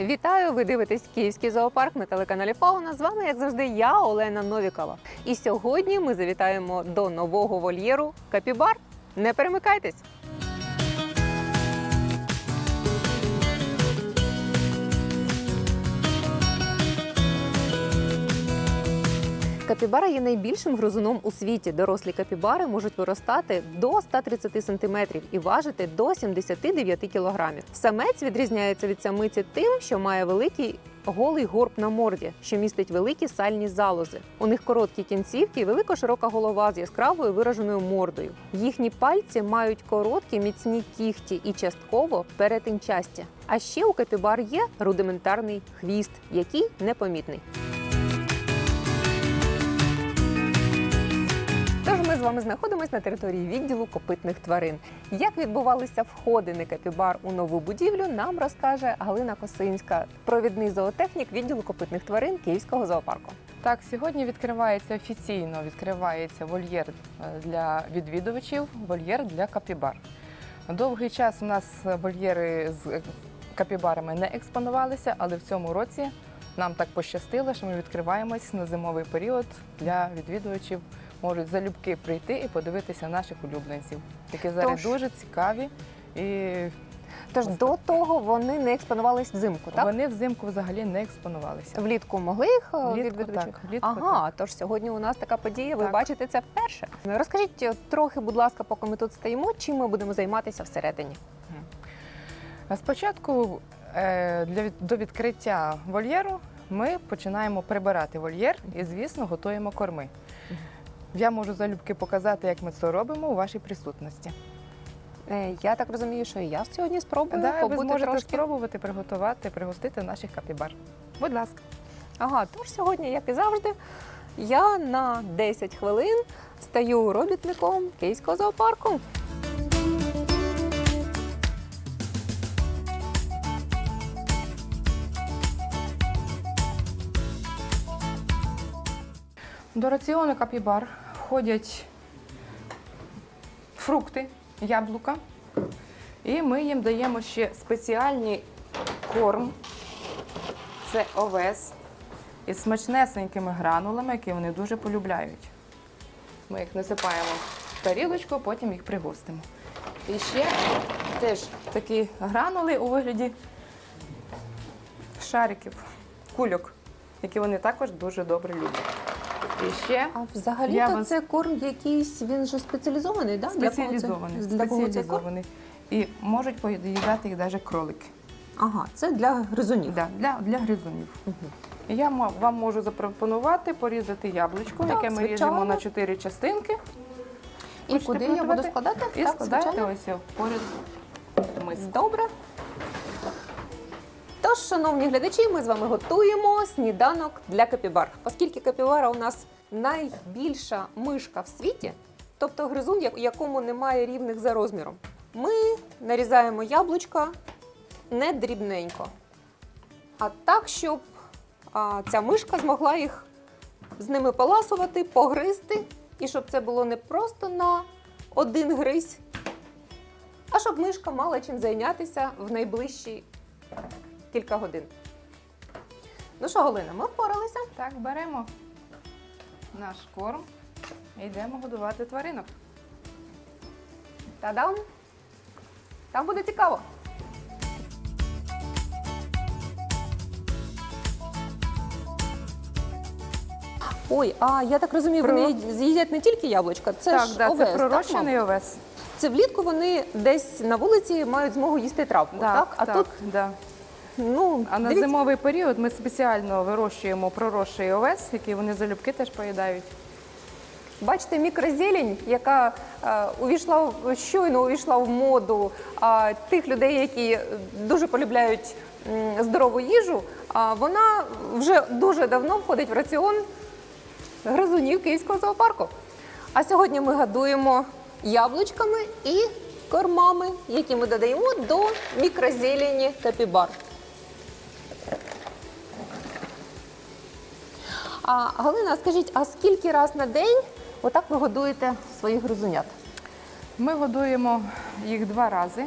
Вітаю! Ви дивитесь Київський зоопарк на телеканалі Фауна. З вами, як завжди, я Олена Новікова. І сьогодні ми завітаємо до нового вольєру Капібар. Не перемикайтесь! Капібара є найбільшим гризуном у світі. Дорослі капібари можуть виростати до 130 см і важити до 79 кг. Самець відрізняється від самиці тим, що має великий голий горб на морді, що містить великі сальні залози. У них короткі кінцівки і велика широка голова з яскравою вираженою мордою. Їхні пальці мають короткі міцні кігті і частково перетинчасті. А ще у капібар є рудиментарний хвіст, який непомітний. З вами знаходимося на території відділу копитних тварин. Як відбувалися входи на капібар у нову будівлю, нам розкаже Галина Косинська, провідний зоотехнік відділу копитних тварин Київського зоопарку. Так, сьогодні відкривається офіційно відкривається вольєр е, для відвідувачів, вольєр для капібар. Довгий час у нас вольєри з е, капібарами не експонувалися, але в цьому році нам так пощастило, що ми відкриваємось на зимовий період для відвідувачів. Можуть залюбки прийти і подивитися наших улюбленців, які зараз Тож- дуже цікаві і Тож до того вони не експонувались взимку, так? вони взимку взагалі не експонувалися. Влітку могли їх е, Влітку відвідувачі? так, влітку ага, тож сьогодні у нас така подія. Ви Так. бачите це вперше. Розкажіть е, трохи, будь ласка, поки ми тут стоїмо, чим ми будемо займатися всередині. А Спочатку е, для від- до відкриття вольєру ми починаємо прибирати вольєр і, звісно, готуємо корми. Я можу залюбки показати, як ми це робимо у вашій присутності. Е, Я так розумію, що і я сьогодні спробую Да, ви побути зможете трошки. спробувати приготувати, пригостити наших капібар. Будь ласка. Ага, тож сьогодні, як і завжди, я на 10 хвилин стаю робітником Київського зоопарку. До раціону капібар входять фрукти, яблука. І ми їм даємо ще спеціальний корм. Це овес із смачнесенькими гранулами, які вони дуже полюбляють. Ми їх насипаємо в тарілочку, потім їх пригостимо. І ще теж такі гранули у вигляді шариків, кульок, які вони також дуже добре люблять. І ще А взагалі то вас- це корм якийсь, він же спеціалізований, да? спеціалізований. Для кого це, для кого це корм? спеціалізований. І можуть поїдати їх навіть кролики. Ага, це для гризунів. Да, для, для гризунів. І Я вам можу запропонувати порізати яблучко, Так, яке ми звичайно. ріжемо на чотири частинки. І Хочете куди я буду складати? І так, складаєте звичайно. ось поряд миску. Добре. Тож, шановні глядачі, ми з вами готуємо сніданок для капібар. Оскільки капібара у нас найбільша мишка в світі, тобто гризун, як- якому немає рівних за розміром, ми нарізаємо яблучка не дрібненько, а так, щоб а, ця мишка змогла їх з ними поласувати, погризти, і щоб це було не просто на один гризь, а щоб мишка мала чим зайнятися в найближчі кілька годин. Ну що, Галина, ми впоралися. Так, беремо наш корм і йдемо годувати тваринок. Та-дам! Там буде цікаво. Ой, а я так розумію, Про- вони з'їдять не тільки яблучка, це так, ж да, овес, це пророщений мам? овес. Це влітку вони десь на вулиці мають змогу їсти травку, так? А тут, да. Ну, А на дивіться, зимовий період ми спеціально вирощуємо проросший овес, який вони залюбки теж поїдають. Бачите, мікрозелень, яка е, увійшла в щойно увійшла в моду а, тих людей, які дуже полюбляють м, здорову їжу. А вона вже дуже давно входить в раціон гризунів Київського зоопарку. А сьогодні ми гадуємо яблучками і кормами, які ми додаємо до мікрозелені капібар. А Галина, скажіть, а скільки раз на день отак ви годуєте своїх гризунят? Ми годуємо їх два рази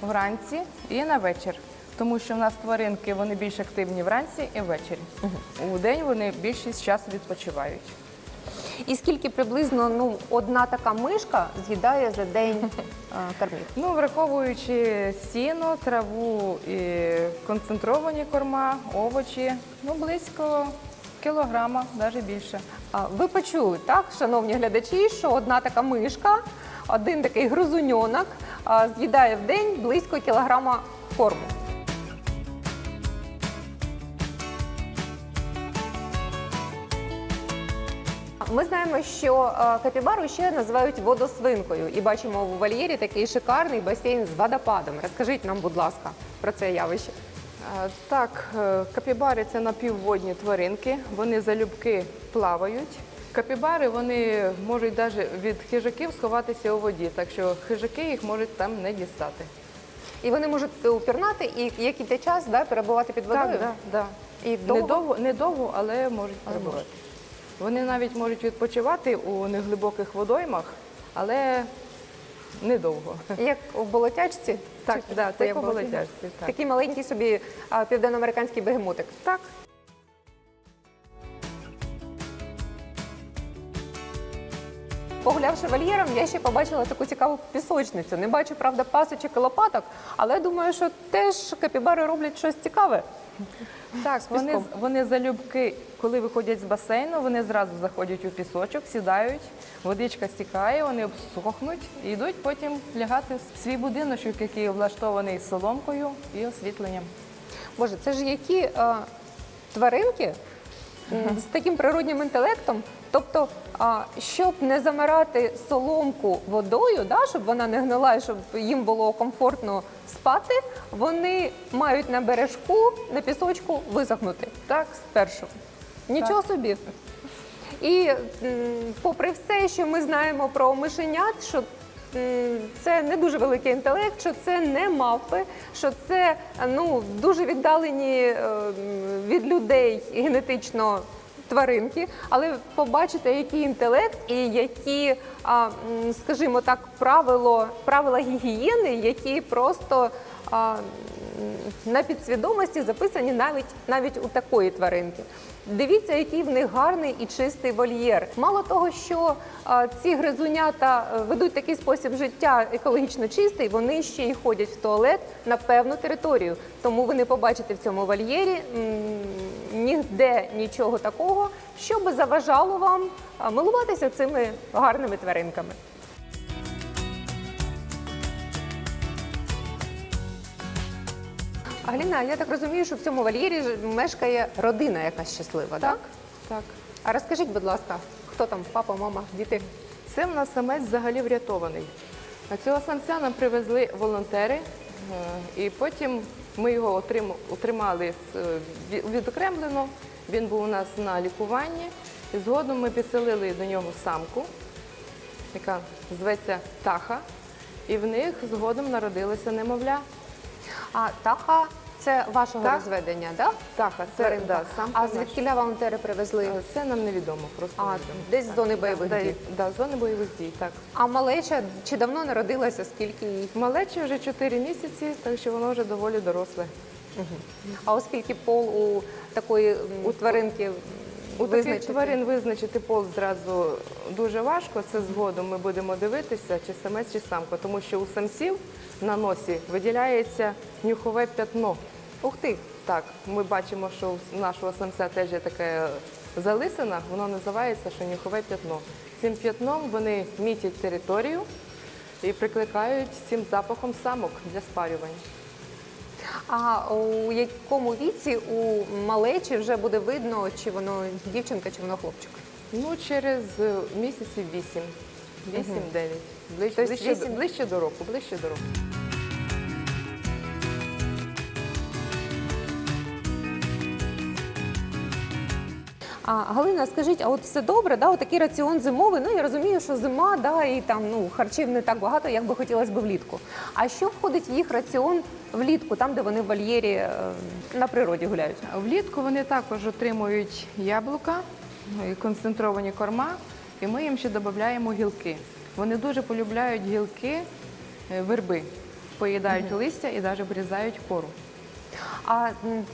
вранці і на вечір. тому що в нас тваринки вони більш активні вранці і ввечері. У день вони більшість часу відпочивають. І скільки приблизно ну, одна така мишка з'їдає за день кормів? Ну, враховуючи сіно, траву і концентровані корма, овочі, ну близько кілограма, навіть більше. А, Ви почули, так, шановні глядачі, що одна така мишка, один такий гризуньонок а, з'їдає в день близько кілограма корму. Ми знаємо, що капібару ще називають водосвинкою, і бачимо у вольєрі такий шикарний басейн з водопадом. Розкажіть нам, будь ласка, про це явище. А, Так, е, капібари це напівводні тваринки, вони залюбки плавають. Капібари вони можуть навіть від хижаків сховатися у воді, так що хижаки їх можуть там не дістати. І вони можуть упірнати і як іде час да, перебувати під водою. Так, да, да. І довго? Недовго, недовго, але можуть перебувати. Вони навіть можуть відпочивати у неглибоких водоймах, але недовго. Як у болотячці? Так, Чи- да, так як у болотяжці, так. Такий маленький собі а, південноамериканський бегемотик. Так. Погулявши вольєром, я ще побачила таку цікаву пісочницю. Не бачу, правда, пасочок і лопаток, але думаю, що теж капібари роблять щось цікаве. Так, вони, вони залюбки, коли виходять з басейну, вони зразу заходять у пісочок, сідають, водичка стікає, вони обсохнуть і йдуть потім лягати в свій будиночок, який облаштований соломкою і освітленням. Боже, це ж які е, тваринки з таким природнім інтелектом. Тобто, щоб не замирати соломку водою, да, щоб вона не гнила, і щоб їм було комфортно спати, вони мають на бережку, на пісочку висохнути. Так, спершу. Нічого собі. І попри все, що ми знаємо про мишенят, що це не дуже великий інтелект, що це не мавпи, що це ну, дуже віддалені е, від людей генетично тваринки, але побачите, який інтелект і які, скажімо так, правило, правила гігієни, які просто на підсвідомості записані навіть навіть у такої тваринки. Дивіться, який в них гарний і чистий вольєр. Мало того, що а, ці гризунята е, ведуть такий спосіб життя екологічно чистий, вони ще й ходять в туалет на певну територію. Тому ви не побачите в цьому вольєрі ніде нічого такого, що би заважало вам а, милуватися цими гарними тваринками. Галіна, я так розумію, що в цьому вольєрі ж мешкає родина якась щаслива, так? Так. А розкажіть, будь ласка, хто там, папа, мама, діти? Це в нас самець взагалі врятований. А цього самця нам привезли волонтери, е, і потім ми його отримали е, відокремлено. Він був у нас на лікуванні. І згодом ми підселили до нього самку, яка зветься Таха. І в них згодом народилося немовля. А таха це вашого Так. розведення, так? Таха, це да, самка а наша. звідкіля волонтери привезли? Е, Це нам невідомо, просто А, невідомо. десь з зони бойових Да, дій. да, зони бойових дій, так. А малеча чи давно народилася, скільки їй? Малечі вже 4 місяці, так що воно вже доволі доросле. А оскільки пол у такої м, тваринки У таких визначити? тварин визначити пол зразу дуже важко. Це згодом ми будемо дивитися, чи самець, чи самка, тому що у самців на носі виділяється нюхове п'ятно. Ух ти! Так, ми бачимо, що у нашого самця теж є таке залисина, воно називається, що нюхове п'ятно. Цим п'ятном вони мітять територію і прикликають цим запахом самок для спарювання. А у якому віці у малечі вже буде видно, чи воно дівчинка, чи воно хлопчик? Ну, через е, місяців 8, 8-9. Ближче, Тобто ближче, вісім- ближче до року, ближче до року. А Галина, скажіть, а от все добре, да, от такий раціон зимовий. Ну я розумію, що зима, да, і там ну харчів не так багато, як би хотілося б влітку. А що входить в їх раціон влітку, там, де вони в вольєрі е, на природі гуляють? Влітку вони також отримують яблука ну, і концентровані корма, і ми їм ще додаємо гілки. Вони дуже полюбляють гілки е, верби, поїдають листя і навіть обрізають кору. А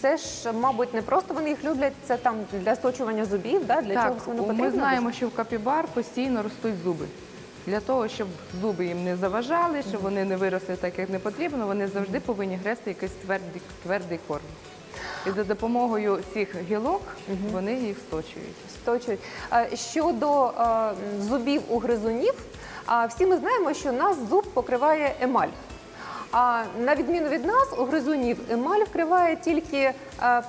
це ж, мабуть, не просто вони їх люблять, це там для сточування зубів, да? для так, чогось воно потрібно? ми знаємо, що в капібар постійно ростуть зуби. Для того, щоб зуби їм не заважали, щоб вони не виросли так, як не потрібно, вони завжди повинні грести якийсь твердий, твердий корм. І за допомогою цих гілок вони їх сточують. сточують. Щодо зубів у гризунів, всі ми знаємо, що нас зуб покриває емаль. А на відміну від нас, у гризунів емаль вкриває тільки е,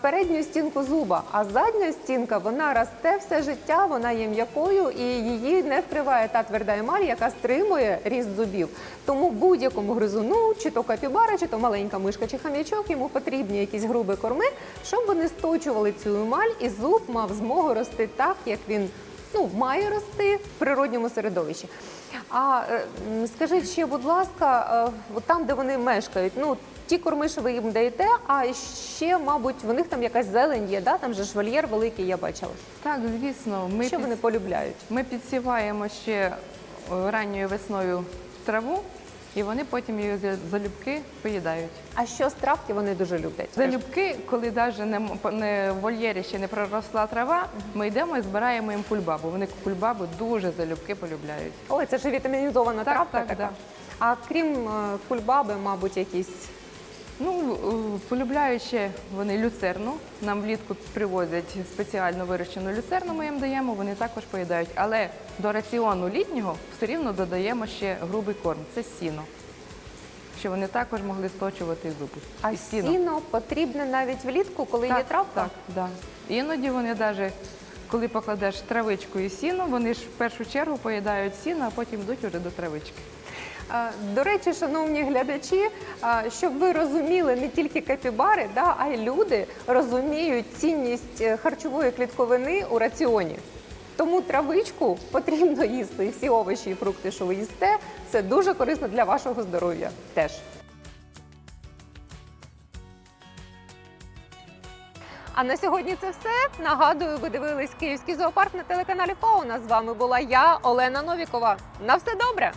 передню стінку зуба, а задня стінка вона росте все життя, вона є м'якою і її не вкриває та тверда емаль, яка стримує ріст зубів. Тому будь-якому гризуну, чи то капібара, чи то маленька мишка, чи хам'ячок, йому потрібні якісь грубі корми, щоб вони сточували цю емаль, і зуб мав змогу рости так, як він ну, має рости в природньому середовищі. А е, скажіть ще, будь ласка, е, там, де вони мешкають, ну ті корми, що ви їм даєте, а ще, мабуть, в них там якась зелень є, да? там же ж вольєр великий, я бачила. Так, звісно, ми, що під- вони полюбляють? ми підсіваємо ще е, ранньою весною траву, і вони потім її залюбки поїдають. А що з травки вони дуже люблять? Залюбки, коли навіть не, не в вольєрі ще не проросла трава, ми йдемо і збираємо їм кульбабу. Вони кульбабу дуже залюбки полюбляють. Ой, це ж вітамінізована Так, травка так, така. да. А крім е, кульбаби, мабуть, якісь Ну, е, полюбляють вони люцерну. Нам влітку привозять спеціально вирощену люцерну, ми їм даємо, вони також поїдають. Але до раціону літнього все рівно додаємо ще грубий корм це сіно. Щоб вони також могли сточувати зуби. а І сіно. потрібне навіть влітку, коли є травка. Так, да. Іноді вони навіть, коли покладеш травичку і сіно, вони ж в першу чергу поїдають сіно, а потім йдуть уже до травички. Е, До речі, шановні глядачі, е, щоб ви розуміли не тільки капібари, да, а й люди розуміють цінність е, харчової клітковини у раціоні. Тому травичку потрібно їсти і всі овочі і фрукти, що ви їсте, це дуже корисно для вашого здоров'я теж. А на сьогодні це все. Нагадую, ви дивились Київський зоопарк на телеканалі Фауна. З вами була я, Олена Новікова. На все добре!